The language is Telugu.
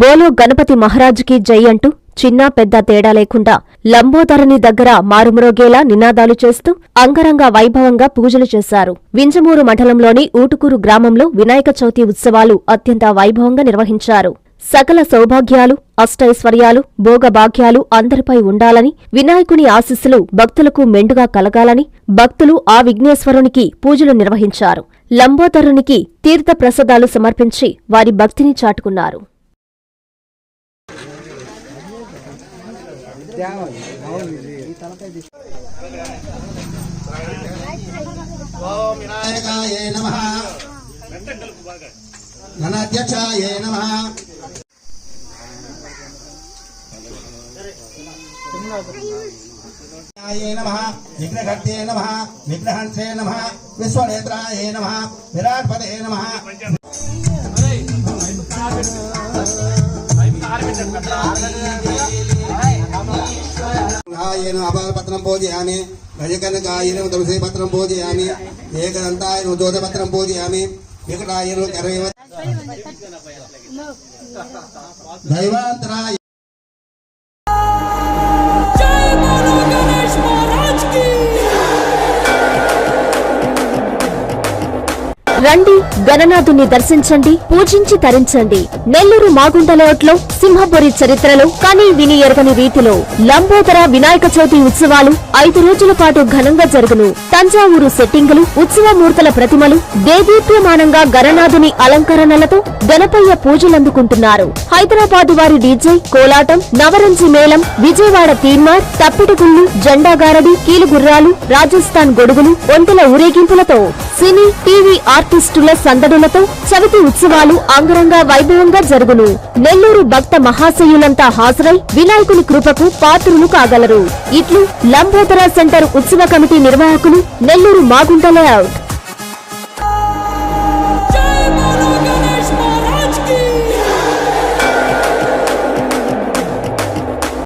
బోలో గణపతి మహారాజుకి జై అంటూ చిన్న పెద్ద తేడా లేకుండా లంబోదరుని దగ్గర మారుమ్రోగేలా నినాదాలు చేస్తూ అంగరంగ వైభవంగా పూజలు చేశారు. వింజమూరు మండలంలోని ఊటుకూరు గ్రామంలో వినాయక చవితి ఉత్సవాలు అత్యంత వైభవంగా నిర్వహించారు. సకల సౌభాగ్యాలు అష్టైశ్వర్యాలు భోగభాగ్యాలు అందరిపై ఉండాలని వినాయకుని ఆశీస్సులు భక్తులకు మెండుగా కలగాలని భక్తులు ఆ విఘ్నేశ్వరునికి పూజలు నిర్వహించారు. లంబోదరునికి తీర్థ ప్రసాదాలు సమర్పించి వారి భక్తిని చాటుకున్నారు. ॐ विनायकाय नमः। धनाध्यक्षाय नमः नमः विघ्नघट्टे नमः विघ्नहंसे नमः विश्वनेत्राय नमः। గాయన అపారపత్రం పూజయామి గజకనకాయన తులసి పత్రం పూజయామి ఏకదంతాయన దోషపత్రం పూజయామి వికటాయన కరవ దైవాంతరాయ రండి గణనాథుని దర్శించండి పూజించి తరించండి. నెల్లూరు మాగుంటలోట్లో సింహపురి చరిత్రలో కానీ విని ఎరగని రీతిలో లంబోదర వినాయక చవితి ఉత్సవాలు ఐదు రోజుల పాటు ఘనంగా జరుగును. తంజావూరు సెట్టింగులు ఉత్సవమూర్తుల ప్రతిమలు దేదీప్యమానంగా గణనాథుని అలంకరణలతో గణపయ్య పూజలందుకుంటున్నారు. హైదరాబాద్ వారి డీజే కోలాటం నవరంజి మేళం విజయవాడ తీన్మార్ తప్పిటిగుళ్ళు జెండాగారడి కీలుగుర్రాలు రాజస్థాన్ గొడుగులు ఒంటెల ఊరేగింపులతో సినీ టీవీ ఆర్టిస్టుల సందడులతో చవితి ఉత్సవాలు అంగరంగ వైభవంగా జరుగును. నెల్లూరు భక్త మహాశయులంతా హాజరై వినాయకుని కృపకు పాత్రులు కాగలరు. ఇట్లు లంబోదర సెంటర్ ఉత్సవ కమిటీ నిర్వాహకులు నెల్లూరు మాగుంట లేఅవుట్